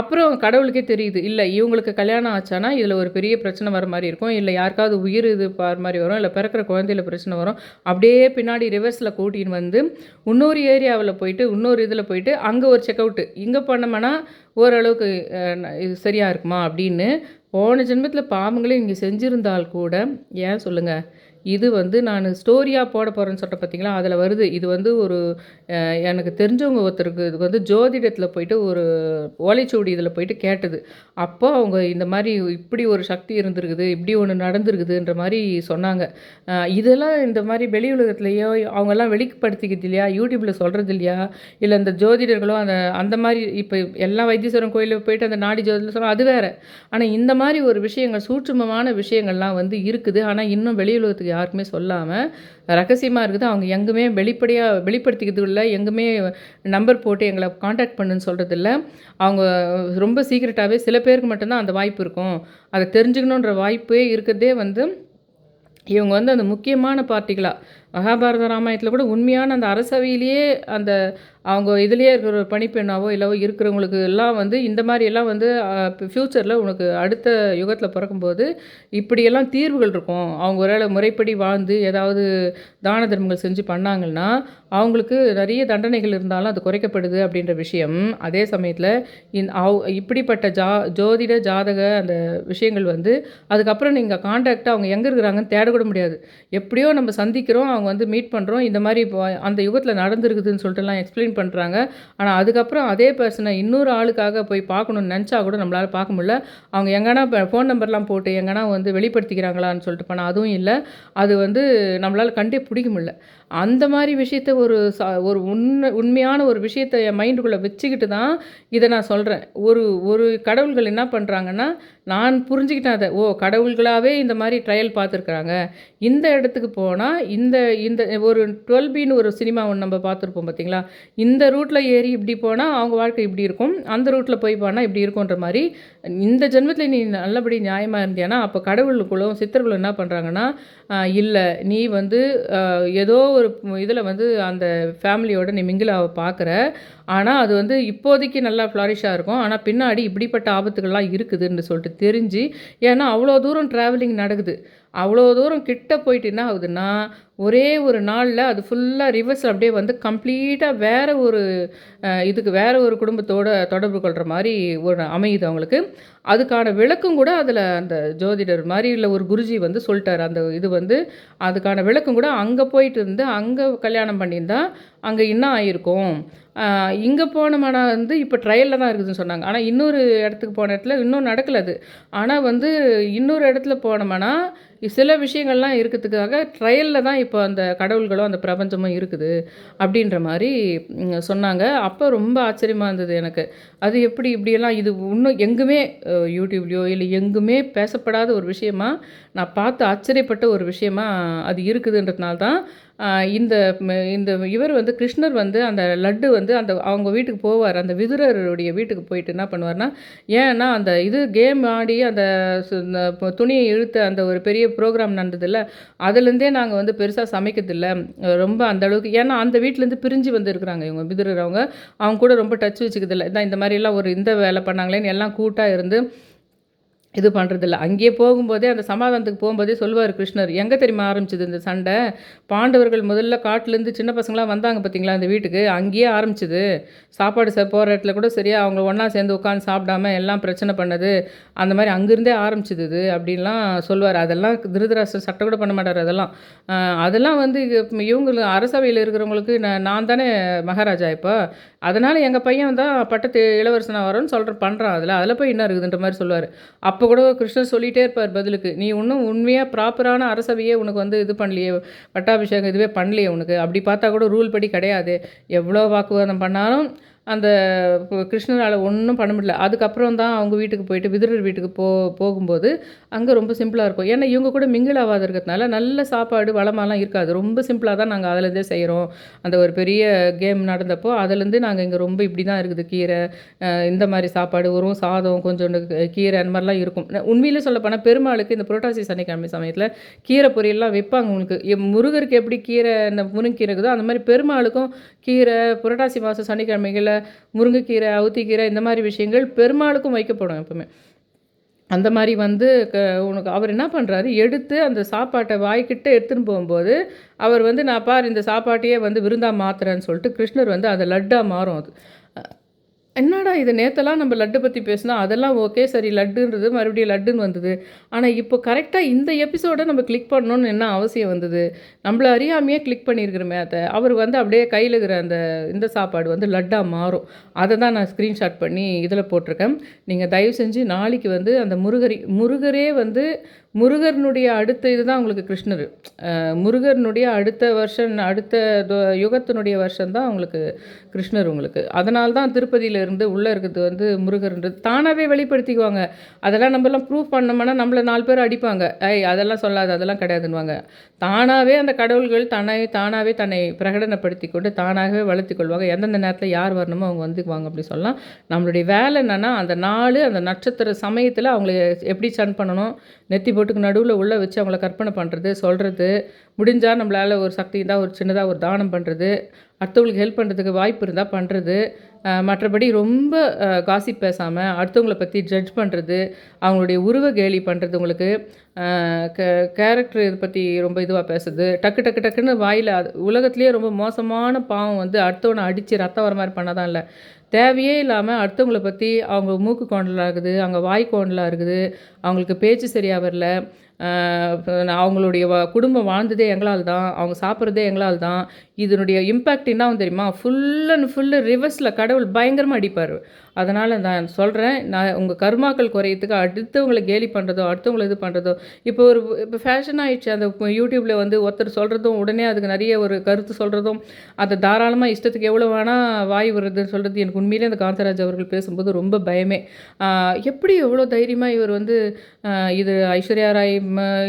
அப்புறம் கடவுளுக்கே தெரியுது இல்லை இவங்களுக்கு கல்யாணம் ஆச்சானா இதில் ஒரு பெரிய பிரச்சனை வர மாதிரி இருக்கும். இல்லை யாருக்காவது உயிர் இது பார் மாதிரி வரும். இல்லை பிறக்கிற குழந்தையில பிரச்சனை வரும். அப்படியே பின்னாடி ரிவர்ஸில் கூட்டின்னு வந்து இன்னொரு ஏரியாவில் போயிட்டு இன்னொரு இதில் போயிட்டு அங்கே ஒரு செக் அவுட்டு இங்கே பண்ணோம்னா ஓரளவுக்கு இது சரியாக இருக்குமா அப்படின்னு போன ஜென்மத்தில் பாவங்களே இங்கே செஞ்சுருந்தால் கூட ஏன் சொல்லுங்கள் இது வந்து நான் ஸ்டோரியாக போட போகிறேன்னு சொல்லிட்டு பார்த்தீங்களா அதில் வருது இது வந்து ஒரு எனக்கு தெரிஞ்சவங்க ஒருத்தருக்கு இது வந்து ஜோதிடத்தில் போயிட்டு ஒரு ஓலைச்சுவடி இதில் போயிட்டு கேட்டது. அப்போ அவங்க இந்த மாதிரி இப்படி ஒரு சக்தி இருந்திருக்குது இப்படி ஒன்று நடந்திருக்குதுன்ற மாதிரி சொன்னாங்க. இதெல்லாம் இந்த மாதிரி வெளி உலகத்துலேயோ அவங்கெல்லாம் வெளிப்படுத்திக்கிறது இல்லையா? யூடியூப்பில் சொல்கிறது இல்லையா? இல்லை இந்த ஜோதிடர்களோ அந்த அந்த மாதிரி இப்போ எல்லா வைத்தீஸ்வரன் கோயிலுக்கு போயிட்டு அந்த நாடி ஜோதிடம் சொல்ல அது வேறு. ஆனால் இந்த மாதிரி ஒரு விஷயங்கள் சூட்சுமமான விஷயங்கள்லாம் வந்து இருக்குது. ஆனால் இன்னும் வெளியுலகத்துக்கு யாருக்குமே சொல்லாமல் ரகசியமாக இருக்குது. அவங்க எங்குமே வெளிப்படையாக வெளிப்படுத்திக்கிறது இல்லை. எங்குமே நம்பர் போட்டு எங்களை காண்டாக்ட் பண்ணுன்னு சொல்கிறது இல்லை. அவங்க ரொம்ப சீக்கிரட்டாகவே சில பேருக்கு மட்டும்தான் அந்த வாய்ப்பு இருக்கும். அதை தெரிஞ்சுக்கணுன்ற வாய்ப்பே இருக்கிறதே வந்து இவங்க வந்து அந்த முக்கியமான பார்ட்டிகளாக மகாபாரத ராமாயணத்தில் கூட உண்மையான அந்த அரசவையிலேயே அந்த அவங்க இதுலேயே இருக்கிற ஒரு பணிப்பெண்ணாவோ இல்லவோ இருக்கிறவங்களுக்கு எல்லாம் வந்து இந்த மாதிரி எல்லாம் வந்து ஃப்யூச்சரில் உனக்கு அடுத்த யுகத்தில் பிறக்கும்போது இப்படியெல்லாம் தீர்வுகள் இருக்கும். அவங்க ஒருவேளை முறைப்படி வாழ்ந்து ஏதாவது தான தர்மங்கள் செஞ்சு பண்ணாங்கன்னா அவங்களுக்கு நிறைய தண்டனைகள் இருந்தாலும் அது குறைக்கப்படுது அப்படின்ற விஷயம். அதே சமயத்தில் இந் அவ் இப்படிப்பட்ட ஜா ஜோதிட ஜாதக அந்த விஷயங்கள் வந்து அதுக்கப்புறம் நீங்கள் காண்டாக்டாக அவங்க எங்கே இருக்கிறாங்கன்னு தேடக்கூட முடியாது. எப்படியோ நம்ம சந்திக்கிறோம் அவங்க வந்து மீட் பண்ணுறோம் இந்த மாதிரி இப்போ அந்த யுகத்தில் நடந்திருக்குதுன்னு சொல்லிட்டுலாம் எக்ஸ்பிளைன் பண்ணுறாங்க ஆனால் அதுக்கப்புறம் அதே பர்சனை இன்னொரு ஆளுக்காக போய் பார்க்கணும்னு நினச்சா கூட நம்மளால் பார்க்க முடியல. அவங்க எங்கன்னா ஃபோன் நம்பர்லாம் போட்டு எங்கன்னா வந்து வெளிப்படுத்திக்கிறாங்களான்னு சொல்லிட்டு பண்ணால் அதுவும் இல்லை. அது வந்து நம்மளால் கண்டே பிடிக்க முடியல. அந்த மாதிரி விஷயத்த ஒரு ச ஒரு உண்மை உண்மையான ஒரு விஷயத்தை என் மைண்டுக்குள்ளே வச்சுக்கிட்டு தான் இதை நான் சொல்கிறேன் ஒரு ஒரு கடவுள்கள் என்ன பண்ணுறாங்கன்னா நான் புரிஞ்சுக்கிட்டேன் அதை. ஓ கடவுள்களாகவே இந்த மாதிரி ட்ரையல் பார்த்துருக்குறாங்க. இந்த இடத்துக்கு போனால் இந்த இந்த ஒரு டுவெல் பின்னு ஒரு சினிமா ஒன்று நம்ம பார்த்துருப்போம் பார்த்தீங்களா? இந்த ரூட்டில் ஏறி இப்படி போனால் அவங்க வாழ்க்கை இப்படி இருக்கும் அந்த ரூட்டில் போய் போனால் இப்படி இருக்கும்ன்ற மாதிரி இந்த ஜென்மத்தில் நீ நல்லபடி நியாயமாக இருந்தியானா அப்போ கடவுளுக்குள்ளும் சித்தர்களும் என்ன பண்ணுறாங்கன்னா இல்லை நீ வந்து ஏதோ ஒரு இதில் வந்து அந்த ஃபேமிலியோட நீ மிங்கிலாவை பார்க்குற ஆனால் அது வந்து இப்போதைக்கு நல்லா ஃப்ளாரிஷாக இருக்கும் ஆனால் பின்னாடி இப்படிப்பட்ட ஆபத்துகள்லாம் இருக்குதுன்னு சொல்லிட்டு தெரிஞ்சு ஏன்னா அவ்வளோ தூரம் ட்ராவலிங் நடக்குது அவ்வளோ தூரம் கிட்ட போயிட்டு என்ன ஆகுதுன்னா ஒரே ஒரு நாளில் அது ஃபுல்லாக ரிவர்ஸ் அப்படியே வந்து கம்ப்ளீட்டாக வேறு ஒரு இதுக்கு வேற ஒரு குடும்பத்தோட தொடர்பு கொள்கிற மாதிரி ஒரு அமையுது அவங்களுக்கு. அதுக்கான விளக்கம் கூட அதில் அந்த ஜோதிடர் மாதிரி இல்லை ஒரு குருஜி வந்து சொல்லிட்டார். அந்த இது வந்து அதுக்கான விளக்கம் கூட அங்கே போயிட்டு இருந்து அங்கே கல்யாணம் பண்ணியிருந்தா அங்கே என்ன ஆயிருக்கும்? இங்கே போனோம்னா வந்து இப்போ ட்ரையலில் தான் இருக்குதுன்னு சொன்னாங்க. ஆனால் இன்னொரு இடத்துக்கு போன இடத்துல இன்னும் நடக்கலது ஆனால் வந்து இன்னொரு இடத்துல போனோம்னா சில விஷயங்கள்லாம் இருக்கிறதுக்காக ட்ரையலில் தான் இப்போ இப்போ அந்த கடவுள்களும் அந்த பிரபஞ்சமும் இருக்குது அப்படின்ற மாதிரி சொன்னாங்க. அப்போ ரொம்ப ஆச்சரியமாக இருந்தது எனக்கு. அது எப்படி இப்படியெல்லாம் இது இன்னும் எங்குமே யூடியூப்லேயோ இல்லை எங்குமே பேசப்படாத ஒரு விஷயமா நான் பார்த்து ஆச்சரியப்பட்ட ஒரு விஷயமா அது இருக்குதுன்றதுனால தான் இந்த இந்த இவர் வந்து கிருஷ்ணர் வந்து அந்த லட்டு வந்து அந்த அவங்க வீட்டுக்கு போவார். அந்த விதுரருடைய வீட்டுக்கு போயிட்டு என்ன பண்ணுவார்னா ஏன்னா அந்த இது கேம் ஆடி அந்த துணியை இழுத்த அந்த ஒரு பெரிய ப்ரோக்ராம் நடந்ததில்ல அதுலேருந்தே நாங்கள் வந்து பெருசாக சமைக்கிறதில்ல. ரொம்ப அந்த அளவுக்கு ஏன்னா அந்த வீட்டிலேருந்து பிரிஞ்சு வந்துருக்குறாங்க இவங்க விதுரர் அவங்க. அவங்க கூட ரொம்ப டச் வச்சுக்கிறதில்ல. இதான் இந்த மாதிரிலாம் ஒரு இந்த வேலை பண்ணாங்களேன்னு எல்லாம் கூட்டாக இருந்து இது பண்ணுறதில்ல அங்கேயே போகும்போதே அந்த சமாதானத்துக்கு போகும்போதே சொல்லுவார் கிருஷ்ணர் எங்கே தெரியுமா ஆரம்பிச்சது இந்த சண்டை? பாண்டவர்கள் முதல்ல காட்டிலேருந்து சின்ன பசங்களாம் வந்தாங்க பார்த்தீங்களா அந்த வீட்டுக்கு? அங்கேயே ஆரம்பிச்சது. சாப்பாடு ச போகிற இடத்துல கூட சரியாக அவங்க ஒன்றா சேர்ந்து உட்காந்து சாப்பிடாம எல்லாம் பிரச்சனை பண்ணது. அந்த மாதிரி அங்கேருந்தே ஆரம்பிச்சது இது அப்படின்லாம் சொல்லுவார் அதெல்லாம் திருதராசர் சட்டை கூட பண்ண மாட்டார் அதெல்லாம். அதெல்லாம் வந்து இவங்க அரசவையில் இருக்கிறவங்களுக்கு நான் நான் தானே மகாராஜா இப்போ. அதனால் எங்கள் பையன் தான் பட்டத்து இளவரசனாக வரோன்னு சொல்கிற பண்ணுறான் அதில். அதில் போய் என்ன இருக்குதுன்ற மாதிரி சொல்லுவார் அப் அப்போ கூட கிருஷ்ணர் சொல்லிகிட்டே இருப்பார் பதிலுக்கு நீ இன்னும் உண்மையாக ப்ராப்பரான அரசவையே உனக்கு வந்து இது பண்ணலையே பட்டாபிஷேகம் இதுவே பண்ணலையே உனக்கு. அப்படி பார்த்தா கூட ரூல் படி கிடையாது. எவ்வளோ வாக்குவாதம் பண்ணாலும் அந்த கிருஷ்ணனால் கிருஷ்ணரால் ஒன்றும் பண்ண முடியல. அதுக்கப்புறம் தான் அவங்க வீட்டுக்கு போயிட்டு விதுரர் வீட்டுக்கு போ போகும்போது அங்கே ரொம்ப சிம்பிளாக இருக்கும். ஏன்னா இவங்க கூட மிங்கிள் ஆகாத இருக்கிறதுனால நல்ல சாப்பாடு வளமாலாம் இருக்காது. ரொம்ப சிம்பிளாக தான் நாங்கள் அதிலேருந்தே செய்கிறோம் அந்த ஒரு பெரிய கேம் நடந்தப்போ அதுலேருந்து நாங்கள் இங்கே ரொம்ப இப்படி தான் இருக்குது. கீரை இந்த மாதிரி சாப்பாடு வரும் சாதம் கொஞ்சோண்டு கீரை அந்த மாதிரிலாம் இருக்கும். உண்மையிலே சொல்ல போனால் பெருமாளுக்கு இந்த புரட்டாசி சனிக்கிழமை சமயத்தில் கீரை பொரியல்லாம் வைப்பாங்க உங்களுக்கு. எ- முருகருக்கு எப்படி கீரை இந்த முருங்கீரை இருக்குதோ அந்த மாதிரி பெருமாளுக்கும் கீரை புரட்டாசி மாதம் சனிக்கிழமைகளில் முருங்கைக்கீரை அவுத்திக்கீரை இந்த மாதிரி விஷயங்கள் பெருமாளுக்கும் வைக்கப்படும் எப்பவுமே. அந்த மாதிரி வந்து க உனக்கு அவர் என்ன பண்ணுறாரு எடுத்து அந்த சாப்பாட்டை வாய்க்கிட்ட எடுத்துன்னு போகும்போது அவர் வந்து நான் பார் இந்த சாப்பாட்டையே வந்து விருந்தா மாத்துறேன்னு சொல்லிட்டு கிருஷ்ணர் வந்து அதை லட்டாக மாறும் அது. என்னடா இது? நேத்தெல்லாம் நம்ம லட்டு பற்றி பேசினா அதெல்லாம் ஓகே சரி லட்டுன்றது மறுபடியும் லட்டுன்னு வந்தது. ஆனால் இப்போ கரெக்டாக இந்த எபிசோடை நம்ம கிளிக் பண்ணணும்னு என்ன அவசியம் வந்தது? நம்மள அறியாமையே கிளிக் பண்ணியிருக்கிறோமே அதை அவர் வந்து அப்படியே கையில் இருக்கிற அந்த இந்த சாப்பாடு வந்து லட்டாக மாறும். அதை தான் நான் ஸ்க்ரீன்ஷாட் பண்ணி இதில் போட்டிருக்கேன். நீங்கள் தயவு செஞ்சு நாளைக்கு வந்து அந்த முருகரி முருகரே வந்து முருகர்னுடைய அடுத்த இதுதான் உங்களுக்கு கிருஷ்ணர். அஹ் முருகர்னுடைய அடுத்த வருஷம் அடுத்த யுகத்தினுடைய வருஷம் தான் உங்களுக்கு கிருஷ்ணர் உங்களுக்கு. அதனால தான் திருப்பதியிலேருந்து உள்ளே இருக்கிறது வந்து முருகர்ன்றது. தானாகவே வெளிப்படுத்திக்குவாங்க. அதெல்லாம் நம்மலாம் ப்ரூவ் பண்ணோம்னா நம்மளை நாலு பேர் அடிப்பாங்க. ஐய் அதெல்லாம் சொல்லாது அதெல்லாம் கிடையாதுன்னுவாங்க. தானாகவே அந்த கடவுள்கள் தானே தானாகவே தன்னை பிரகடனப்படுத்தி கொண்டு தானாகவே வளர்த்தி கொள்வாங்க. எந்தெந்த நேரத்தில் யார் வரணுமோ அவங்க வந்துக்குவாங்க அப்படி சொல்லலாம். நம்மளுடைய வேலை என்னென்னா அந்த நாள் அந்த நட்சத்திர சமயத்தில் அவங்கள எப்படி சன் பண்ணணும்? நெத்தி போட்டுக்கு நடுவில் உள்ளே வச்சு அவங்கள கற்பனை பண்ணுறது சொல்கிறது முடிஞ்சால் நம்மளால் ஒரு சக்தி இருந்தால் ஒரு சின்னதாக ஒரு தானம் பண்ணுறது அடுத்தவங்களுக்கு ஹெல்ப் பண்ணுறதுக்கு வாய்ப்பு இருந்தால் பண்ணுறது மற்றபடி ரொம்ப காசிப் பேசாமல் அடுத்தவங்கள பற்றி ஜட்ஜ் பண்ணுறது அவங்களுடைய உருவ கேலி பண்ணுறது உங்களுக்கு கேரக்டர் இதை பற்றி ரொம்ப இதுவாக பேசுது டக்கு டக்கு டக்குன்னு வாயில் உலகத்துலேயே ரொம்ப மோசமான பாவம் வந்து அடுத்தவனை அடித்து ரத்தம் வர மாதிரி பண்ணாதான் இல்லை. தேவையே இல்லாமல் அடுத்தவங்கள பற்றி அவங்க மூக்கு கோண்டலாக இருக்குது அவங்க வாய் கோண்டலாக இருக்குது அவங்களுக்கு பேச்சு சரியாக வரல அவங்களுடைய வ குடும்பம் வாழ்ந்ததே எங்களால் தான் அவங்க சாப்பிட்றதே எங்களால் தான் இதனுடைய இம்பேக்ட் என்ன தெரியுமா? ஃபுல் அண்ட் ஃபுல்லு ரிவர்ஸில் கடவுள் பயங்கரமாக அடிப்பார். அதனால் நான் சொல்கிறேன் நான் உங்கள் கர்மாக்கள் குறையத்துக்கு அடுத்தவங்களை கேலி பண்ணுறதோ அடுத்தவங்களை இது பண்ணுறதோ இப்போ ஒரு இப்போ ஃபேஷன் ஆயிடுச்சு அந்த யூடியூப்பில் வந்து ஒருத்தர் சொல்கிறதும் உடனே அதுக்கு நிறைய ஒரு கருத்து சொல்கிறதும் அதை தாராளமாக இஷ்டத்துக்கு எவ்வளோ வேணால் வாய் வருதுன்னு சொல்கிறது எனக்கு உண்மையிலே அந்த காந்தராஜ் அவர்கள் பேசும்போது ரொம்ப பயமே. எப்படி எவ்வளோ தைரியமாக இவர் வந்து இது ஐஸ்வர்யா ராய்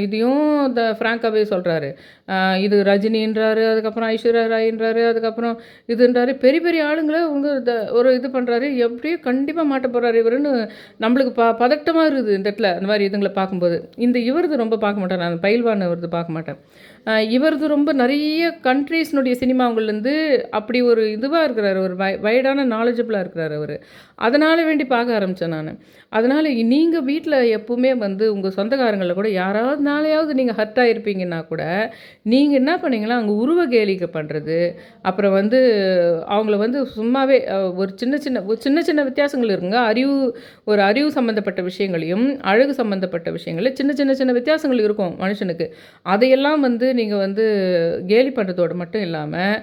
இதையும் த ஃப்ராங்காகவே சொல்கிறாரு இது ரஜினின்றாரு அதுக்கப்புறம் ஐஸ்வர்யா ராய்ன்றாரு அதுக்கப்புறம் இதுன்றாரு பெரிய பெரிய ஆளுங்களை வந்து த- ஒரு இது பண்ணுறாரு எப்படியோ கண்டிப்பாக மாட்ட போகிறாரு இவருன்னு நம்மளுக்கு ப பதட்டமாக இருக்குது இந்த இடத்துல அந்த மாதிரி இதுங்களை பார்க்கும்போது. இந்த இவரது ரொம்ப பார்க்க மாட்டேன் நான் பயில்வான் இவரது பார்க்க மாட்டேன். இவரது ரொம்ப நிறைய கண்ட்ரீஸ்னுடைய சினிமாவுங்கள்லேருந்து அப்படி ஒரு இதுவாக இருக்கிறார். ஒரு வை வயடான நாலேஜபிளாக இருக்கிறார் அவர். அதனால் வேண்டி பார்க்க ஆரம்பித்தேன் நான். அதனால் நீங்கள் வீட்டில் எப்பவுமே வந்து உங்கள் சொந்தக்காரங்களில் கூட யாராவதுனாலையாவது நீங்கள் ஹர்ட் ஆகிருப்பீங்கன்னா கூட நீங்கள் என்ன பண்ணீங்கன்னா அங்கே உருவ கேலிக்க பண்ணுறது அப்புறம் வந்து அவங்கள வந்து சும்மாவே ஒரு சின்ன சின்ன ஒரு சின்ன சின்ன வித்தியாசங்கள் இருக்குங்க. அறிவு ஒரு அறிவு சம்மந்தப்பட்ட விஷயங்களையும் அழகு சம்மந்தப்பட்ட விஷயங்களையும் சின்ன சின்ன சின்ன வித்தியாசங்கள் இருக்கும் மனுஷனுக்கு. அதையெல்லாம் வந்து நீங்கள் வந்து கேலி பண்ணுறதோட மட்டும் இல்லாமல்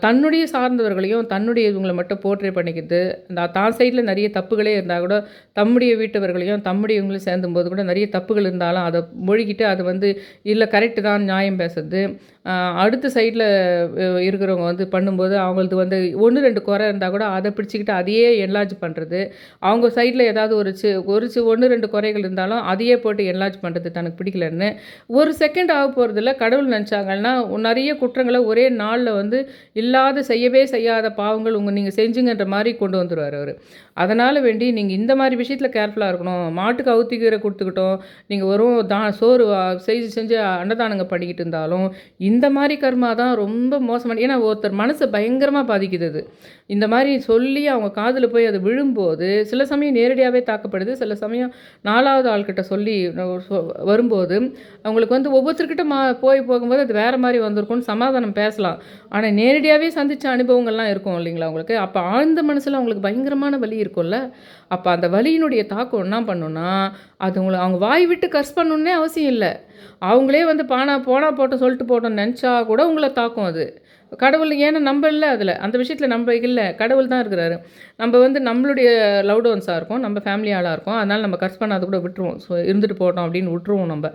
தன்னுடைய சார்ந்தவர்களையும் தன்னுடைய இவங்களை மட்டும் போர்ட்ரே பண்ணிக்கிறது இந்த தான் சைடில் நிறைய தப்புகளே இருந்தால் கூட தம்முடைய வீட்டவர்களையும் தம்முடைய இவங்களையும் சேர்ந்தும்போது கூட நிறைய தப்புகள் இருந்தாலும் அதை மொழிகிட்டு அது வந்து இல்லை கரெக்டு தான் நியாயம் பேசுறது அடுத்த சைடில் இருக்கிறவங்க வந்து பண்ணும்போது அவங்களது வந்து ஒன்று ரெண்டு குறை இருந்தால் கூட அதை பிடிச்சிக்கிட்டு அதையே என்லார்ஜ் பண்ணுறது அவங்க சைடில் ஏதாவது ஒரு சி ஒரு சி ஒன்று ரெண்டு குறைகள் இருந்தாலும் அதையே போட்டு என்லார்ஜ் பண்ணுறது தனக்கு பிடிக்கலன்னு. ஒரு செகண்ட் ஆக போகிறதில்ல கடவுள் நினச்சாங்கன்னா நிறைய குற்றங்களை ஒரே நாளில் வந்து இல்லாத செய்யவே செய்யாத பாவங்கள் உங்கள் நீங்கள் செஞ்சுங்கன்ற மாதிரி கொண்டு வந்துடுவார் அவர். அதனால் வேண்டி நீங்கள் இந்த மாதிரி விஷயத்தில் கேர்ஃபுல்லாக இருக்கணும். மாட்டுக்கு அவுத்தி கீரை கொடுத்துக்கிட்டோம். நீங்கள் வரும் தா சோறு செய்து செஞ்சு அன்னதானங்க பண்ணிக்கிட்டு இருந்தாலும் இந்த மாதிரி கர்மா தான் ரொம்ப மோசமான ஏன்னா ஒருத்தர் மனசை பயங்கரமாக பாதிக்குது அது. இந்த மாதிரி சொல்லி அவங்க காதில் போய் அது விழும்போது சில சமயம் நேரடியாகவே தாக்கப்படுது. சில சமயம் நாலாவது ஆள்கிட்ட சொல்லி சொ- வரும்போது அவங்களுக்கு வந்து ஒவ்வொருத்தர்கிட்ட மா போய் போகும்போது அது வேறு மாதிரி வந்திருக்கும்னு சமாதானம் பேசலாம். ஆனால் நேரடியாகவே சந்தித்த அனுபவங்கள்லாம் இருக்கும் இல்லைங்களா அவங்களுக்கு அப்போ ஆழ்ந்த மனசில் அவங்களுக்கு பயங்கரமான வலி இருக்கும்ல. அப்போ அந்த வலியினுடைய தாக்கம் என்ன பண்ணுன்னா அது உங்களை அவங்க வாய் விட்டு கர்ஸ் பண்ணணுன்னே அவசியம் இல்லை. அவங்களே வந்து பானா போனா போட்டோம் சொல்லிட்டு போட்டோம்னு நினச்சா கூட உங்களை தாக்கும் அது. கடவுள் ஏன்னா நம்ம இல்லை அதில். அந்த விஷயத்தில் நம்ம இல்லை. கடவுள் தான் இருக்கிறாரு. நம்ம வந்து நம்மளுடைய லவ் இருக்கும். நம்ம ஃபேமிலி ஆளாக இருக்கும். அதனால் நம்ம கர்ஸ் பண்ணாத கூட விட்டுருவோம். ஸோ இருந்துட்டு போட்டோம் அப்படின்னு விட்டுருவோம் நம்ம.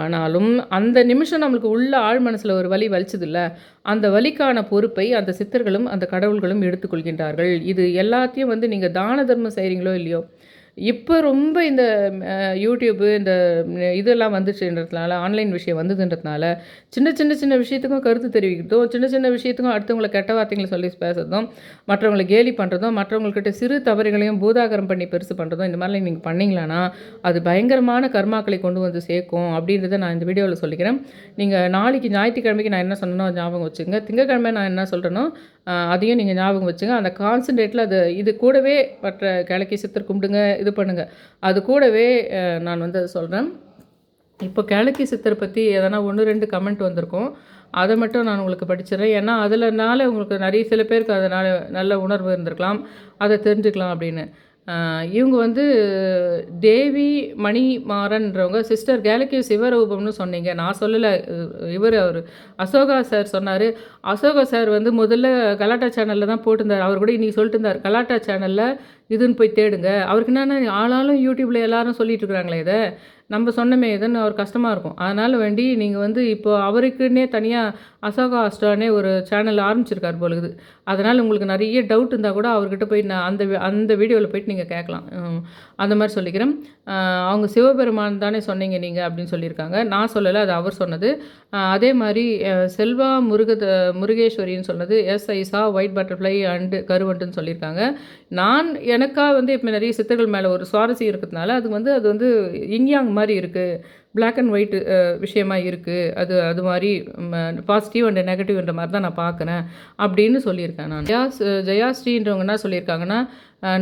ஆனாலும் அந்த நிமிஷம் நம்மளுக்கு உள்ள ஆழ் மனசில் ஒரு வலி வலிச்சதில்ல? அந்த வலிக்கான பொறுப்பை அந்த சித்தர்களும் அந்த கடவுள்களும் எடுத்துக்கொள்கின்றார்கள். இது எல்லாத்தையும் வந்து நீங்கள் தான தர்மம் செய்கிறீங்களோ இல்லையோ? இப்போ ரொம்ப இந்த யூடியூப்பு இந்த இதெல்லாம் வந்துச்சுன்றதுனால ஆன்லைன் விஷயம் வந்ததுன்றதுனால சின்ன சின்ன சின்ன விஷயத்துக்கும் கருத்து தெரிவிக்கிறதும் சின்ன சின்ன விஷயத்துக்கும் அடுத்தவங்களை கெட்ட வார்த்தைகளை சொல்லி பேசுறதும் மற்றவங்களை கேலி பண்ணுறதும் மற்றவங்கக்கிட்ட சிறு தவறுகளையும் பூதாகரம் பண்ணி பெருசு பண்ணுறதும் இந்த மாதிரிலாம் நீங்கள் பண்ணிங்களான்னா அது பயங்கரமான கர்மாக்களை கொண்டு வந்து சேர்க்கும் அப்படின்றத நான் இந்த வீடியோவில் சொல்லிக்கிறேன். நீங்கள் நாளைக்கு ஞாயிற்றுக்கிழமைக்கு நான் என்ன சொன்னோம் ஞாபகம் வச்சுங்க திங்கக்கிழமை நான் என்ன சொல்கிறேனோ அதையும் நீங்கள் ஞாபகம் வச்சுங்க. அந்த கான்சன்ட்ரேட்டில் அது இது கூடவே மற்ற கிழக்கி சித்தர் கும்பிடுங்க இது பண்ணுங்கள் அது கூடவே நான் வந்து சொல்கிறேன் இப்போ கிழக்கி சித்தர் பற்றி எதனா ஒன்று ரெண்டு கமெண்ட் வந்திருக்கும். அதை மட்டும் நான் உங்களுக்கு படிச்சிடுறேன். ஏன்னா அதில்னால உங்களுக்கு நிறைய சில பேருக்கு அதனால் நல்ல உணர்வு இருந்திருக்கலாம். அதை தெரிஞ்சுக்கலாம் அப்படின்னு. இவங்க வந்து தேவி மணிமாறன்றவங்க சிஸ்டர் கேலக்கிய சிவரூபம்னு சொன்னீங்க. நான் சொல்லலை இவர் அவர். அசோகா சார் சொன்னார். அசோகா சார் வந்து முதல்ல கலாட்டா சேனலில் தான் போட்டிருந்தார். அவர் கூட இன்றைக்கி சொல்லிட்டு இருந்தார். கலாட்டா சேனலில் இதுன்னு போய் தேடுங்க. அவருக்கு என்னென்ன ஆளாலும் யூடியூப்பில் எல்லாரும் சொல்லிட்டு இருக்கிறாங்களே இதை. நம்ம சொன்னமே இதுன்னு அவர் கஷ்டமாக இருக்கும். அதனால் வேண்டி நீங்கள் வந்து இப்போ அவருக்குன்னே தனியாக அசோகா அஸ்டானே ஒரு சேனல் ஆரம்பிச்சிருக்கார் பொழுது அதனால் உங்களுக்கு நிறைய டவுட் இருந்தால் கூட அவர்கிட்ட போய் நான் அந்த அந்த வீடியோவில் போயிட்டு நீங்கள் கேட்கலாம். அந்த மாதிரி சொல்லிக்கிறேன். அவங்க சிவபெருமான் தானே சொன்னீங்க நீங்கள் அப்படின்னு சொல்லியிருக்காங்க. நான் சொல்லலை அது அவர் சொன்னது. அதே மாதிரி செல்வா முருக முருகேஸ்வரின்னு சொன்னது. எஸ் ஐசா ஒயிட் பட்டர்ஃப்ளை அண்டு கருவண்டுன்னு சொல்லியிருக்காங்க. நான் எனக்காக வந்து இப்போ நிறைய சித்தர்கள் மேலே ஒரு சுவாரஸ்யம் இருக்கிறதுனால அது வந்து அது வந்து இங்யாங் மாதிரி இருக்குது பிளாக் அண்ட் ஒயிட் விஷயமா இருக்குது அது அது மாதிரி பாசிட்டிவ் அண்ட் நெகட்டிவ்ன்ற மாதிரி தான் நான் பார்க்குறேன். அப்படின்னு சொல்லியிருக்கேன் நான். ஜெயா ஜெயாஸ்ரீன்றவங்க என்ன சொல்லியிருக்காங்கன்னா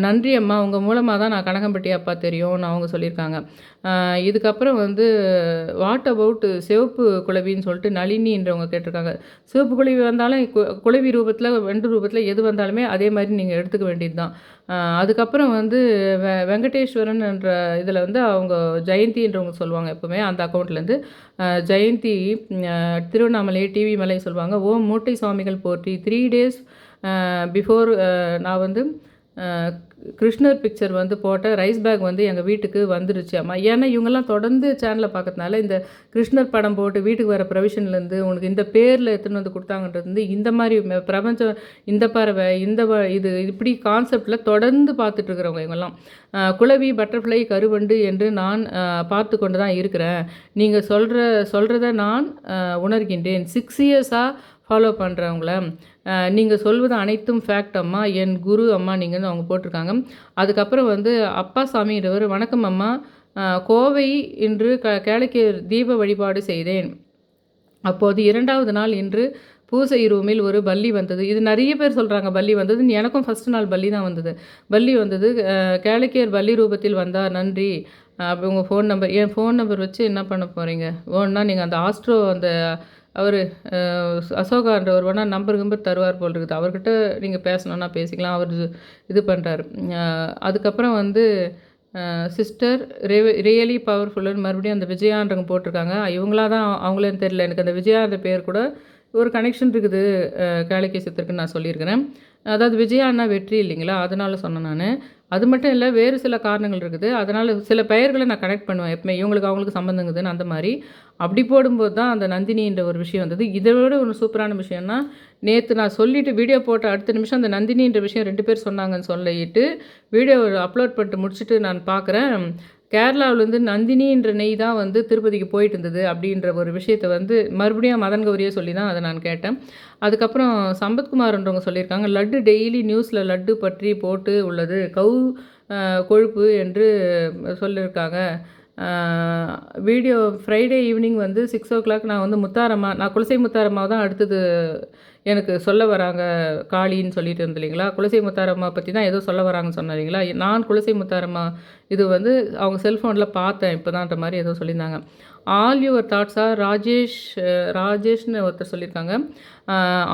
நன்றி அம்மா. உங்கள் மூலமாக தான் நான் கனகம்பட்டி அப்பா தெரியும்னு அவங்க சொல்லியிருக்காங்க. இதுக்கப்புறம் வந்து வாட் அபவுட் சிவப்பு குழவின்னு சொல்லிட்டு நளினின்றவங்க கேட்டிருக்காங்க. சிவப்பு குழவி வந்தாலும் கு- ரூபத்தில் வெண்டு ரூபத்தில் எது வந்தாலுமே அதே மாதிரி நீங்கள் எடுத்துக்க வேண்டியது தான். அதுக்கப்புறம் வந்து வெ வெங்கடேஸ்வரன் என்ற இதில் வந்து அவங்க ஜெயந்தின்றவங்க சொல்லுவாங்க எப்போவுமே அந்த அக்கௌண்ட்லேருந்து ஜெயந்தி திருவண்ணாமலை டிவி மலை சொல்லுவாங்க ஓம் மூட்டை சுவாமிகள் போற்றி த்ரீ டேஸ் பிஃபோர் நான் வந்து கிருஷ்ணர் பிக்சர் வந்து போட்ட ரைஸ் பேக் வந்து எங்கள் வீட்டுக்கு வந்துருச்சு அம்மா. ஏன்னா இவங்கெல்லாம் தொடர்ந்து சேனலை பார்க்கறதுனால இந்த கிருஷ்ணர் படம் போட்டு வீட்டுக்கு வர ப்ரொவிஷன்லேருந்து உனக்கு இந்த பேரில் எடுத்துன்னு வந்து கொடுத்தாங்கன்றது வந்து இந்த மாதிரி ம- பிரபஞ்சம் இந்த பறவை இந்த வ- இது இப்படி கான்செப்டில் தொடர்ந்து பார்த்துட்ருக்குறவங்க இவங்கெல்லாம். குலவி குளவி பட்டர்ஃப்ளை கருவண்டு என்று நான் பார்த்து கொண்டு தான் இருக்கிறேன். நீங்கள் சொல்கிற சொல்கிறத நான் உணர்கின்றேன். சிக்ஸ் இயர்ஸாக ஃபாலோ பண்ணுறவங்கள நீங்கள் சொல்வது அனைத்தும் ஃபேக்ட் அம்மா என் குரு அம்மா நீங்கள்னு அவங்க போட்டிருக்காங்க. அதுக்கப்புறம் வந்து அப்பா சாமின்றவர் வணக்கம் அம்மா கோவை இன்று க கேளைக்கு தீப வழிபாடு செய்தேன். அப்போது இரண்டாவது நாள் இன்று பூசை ரூமில் ஒரு பள்ளி வந்தது. இது நிறைய பேர் சொல்கிறாங்க பள்ளி வந்தது. எனக்கும் ஃபஸ்ட் நாள் பள்ளி தான் வந்தது. பள்ளி வந்தது அஹ், கேளக்கியர் ரூபத்தில் வந்தார். நன்றி. அஹ், அப்படி உங்கள் ஃபோன் நம்பர் என் ஃபோன் நம்பர் வச்சு என்ன பண்ண போகிறீங்க ஒன்றா நீங்கள் அந்த ஆஸ்ட்ரோ அந்த அவர் அசோகான்றவர் வேணால் நம்பர் கம்பர் தருவார் போல் இருக்குது. அவர்கிட்ட நீங்கள் பேசணுன்னா பேசிக்கலாம். அவர் இது- இது பண்ணுறாரு அதுக்கப்புறம் வந்து சிஸ்டர் ரியலி பவர்ஃபுல்லுன்னு மறுபடியும் அந்த விஜயான்றவங்க போட்டிருக்காங்க. இவங்களா தான் அவங்களேன்னு தெரியல. எனக்கு அந்த விஜயான்ற பேர் கூட ஒரு கனெக்ஷன் இருக்குது. காளிகேசத்திற்குன்னு நான் சொல்லியிருக்கிறேன். அதாவது விஜயான்னா வெற்றி இல்லைங்களா? அதனால் சொன்னேன் நான். அது மட்டும் இல்லை வேறு சில காரணங்கள் இருக்குது. அதனால் சில பெயர்களை நான் கனெக்ட் பண்ணுவேன் எப்பவுமே. இவங்களுக்கு அவங்களுக்கு சம்மந்தங்குதுன்னு அந்த மாதிரி. அப்படி போடும்போது தான் அந்த நந்தினின்ற ஒரு விஷயம் வந்தது. இதை விட ஒரு சூப்பரான விஷயம்னா நேற்று நான் சொல்லிவிட்டு வீடியோ போட்ட அடுத்த நிமிஷம் அந்த நந்தினின்ற விஷயம் ரெண்டு பேர் சொன்னாங்கன்னு சொல்லிட்டு வீடியோ அப்லோட் பண்ணிட்டு முடிச்சுட்டு நான் பார்க்குறேன் கேரளாவிலேருந்து நந்தினின்ற நெய் தான் வந்து திருப்பதிக்கு போயிட்டு இருந்தது அப்படின்ற ஒரு விஷயத்தை வந்து மறுபடியும் மதன் கௌரியே சொல்லி தான் அதை நான் கேட்டேன். அதுக்கப்புறம் சம்பத்குமார்ன்றவங்க சொல்லியிருக்காங்க லட்டு டெய்லி நியூஸில் லட்டு பற்றி போட்டு உள்ளது கவு கொழுப்பு என்று சொல்லியிருக்காங்க. வீடியோ ஃப்ரைடே ஈவினிங் வந்து சிக்ஸ் ஓ கிளாக் நான் வந்து முத்தாரம்மா நான் குலசை முத்தாரம்மா தான் அடுத்தது எனக்கு சொல்ல வராங்க காளின்னு சொல்லிட்டு இருந்தீங்களா இல்லைங்களா? குலசை முத்தாரம்மா பற்றி தான் ஏதோ சொல்ல வராங்கன்னு சொன்னீங்களா இல்லைங்களா? நான் குலசை முத்தாரம்மா இது வந்து அவங்க செல்ஃபோனில் பார்த்தேன் இப்போ தான்ன்ற மாதிரி ஏதோ சொல்லியிருந்தாங்க. ஆல் யுவர் தாட்ஸாக ராஜேஷ் ராஜேஷ்னு ஒருத்தர் சொல்லியிருக்காங்க.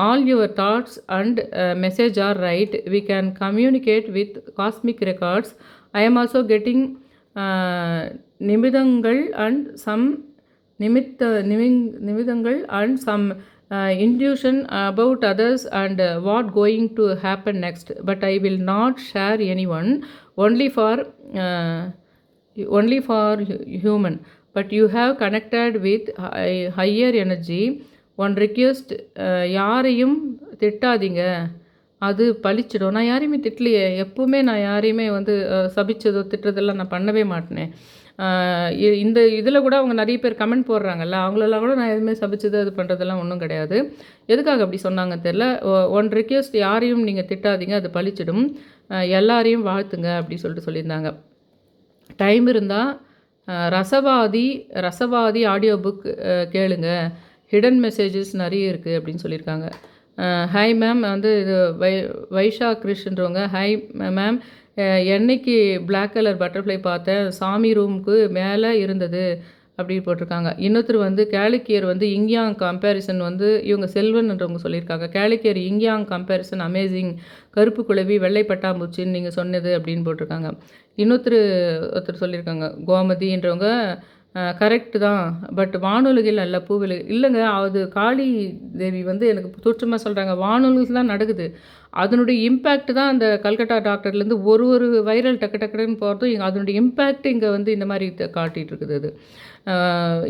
All your thoughts and message are right we can communicate with cosmic records I am also getting நிமிதங்கள் and some நிமித்த நிமிங் நிமிதங்கள் and some intuition about others and what going to happen next but I will not share any one only for only for human but you have connected with higher energy one energy. யாரையும் திட்டாதீங்க. அது பழிச்சிடும். நான் யாரையுமே திட்டலையே. எப்போவுமே நான் யாரையுமே வந்து சபிச்சதோ திட்டுறதெல்லாம் நான் பண்ணவே மாட்டேனே. இந்த இதில் கூட அவங்க நிறைய பேர் கமெண்ட் போடுறாங்கல்ல அவங்களெல்லாம் கூட நான் எதுவுமே சபிச்சது அது பண்ணுறதெல்லாம் ஒன்றும் கிடையாது. எதுக்காக அப்படி சொன்னாங்க தெரில ஒன் ரிக்வெஸ்ட் யாரையும் நீங்கள் திட்டாதீங்க அது பளிச்சிடும் எல்லாரையும் வாழ்த்துங்க அப்படி சொல்லிட்டு சொல்லியிருந்தாங்க. டைம் இருந்தால் ரசவாதி ரசவாதி ஆடியோ புக் கேளுங்க. ஹிடன் மெசேஜஸ் நிறைய இருக்குது அப்படின்னு சொல்லியிருக்காங்க. ஹாய் மேம் வந்து இது வை வைஷா கிருஷ்ன்றவங்க ஹாய் மேம் என்னைக்கு பிளாக் கலர் பட்டர்ஃப்ளை பார்த்தேன் சாமி ரூமுக்கு மேலே இருந்தது அப்படின்னு போட்டிருக்காங்க. இன்னொருத்தர் வந்து கேலிக்கியர் வந்து இங்கியாங் கம்பேரிசன் வந்து இவங்க செல்வன்ன்றவங்க சொல்லியிருக்காங்க. கேலிக்கியர் இங்கியாங் கம்பேரிசன் அமேசிங் கருப்பு குளவி வெள்ளை பட்டாம்பூச்சின்னு நீங்கள் சொன்னது அப்படின்னு போட்டிருக்காங்க. இன்னொருத்தர் ஒருத்தர் சொல்லியிருக்காங்க. கோமதின்றவங்க கரெக்டு தான். பட் வானொலிகள் அல்ல பூவிலு இல்லைங்க அது காளி தேவி வந்து எனக்கு தோற்றமாக சொல்கிறாங்க வானொலிகள் தான் நடக்குது. அதனுடைய இம்பேக்ட் தான் அந்த கல்கட்டா டாக்டர்லேருந்து ஒரு ஒரு வைரல் டக்கு டக்குன்னு போகிறதும் இங்கே அதனுடைய இம்பேக்ட் இங்கே வந்து இந்த மாதிரி காட்டிகிட்டு இருக்குது அது.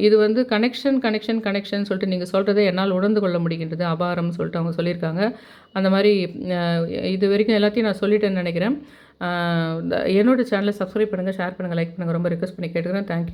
இது வந்து கனெக்ஷன் கனெக்ஷன் கனெக்ஷன் சொல்லிட்டு நீங்கள் சொல்கிறதே என்னால் உணர்ந்து கொள்ள முடிகின்றது. அபாரம்னு சொல்லிட்டு அவங்க சொல்லியிருக்காங்க. அந்த மாதிரி இது வரைக்கும் எல்லாத்தையும் நான் சொல்லிட்டேன்னு நினைக்கிறேன். என்னோடய என்னோட சேனலை சப்ஸ்கிரைப் பண்ணுங்கள் ஷேர் பண்ணுங்கள் லைக் பண்ணுங்கள் ரொம்ப ரிக்வஸ்ட் பண்ணி கேட்டுக்கிறேன். தேங்க்யூ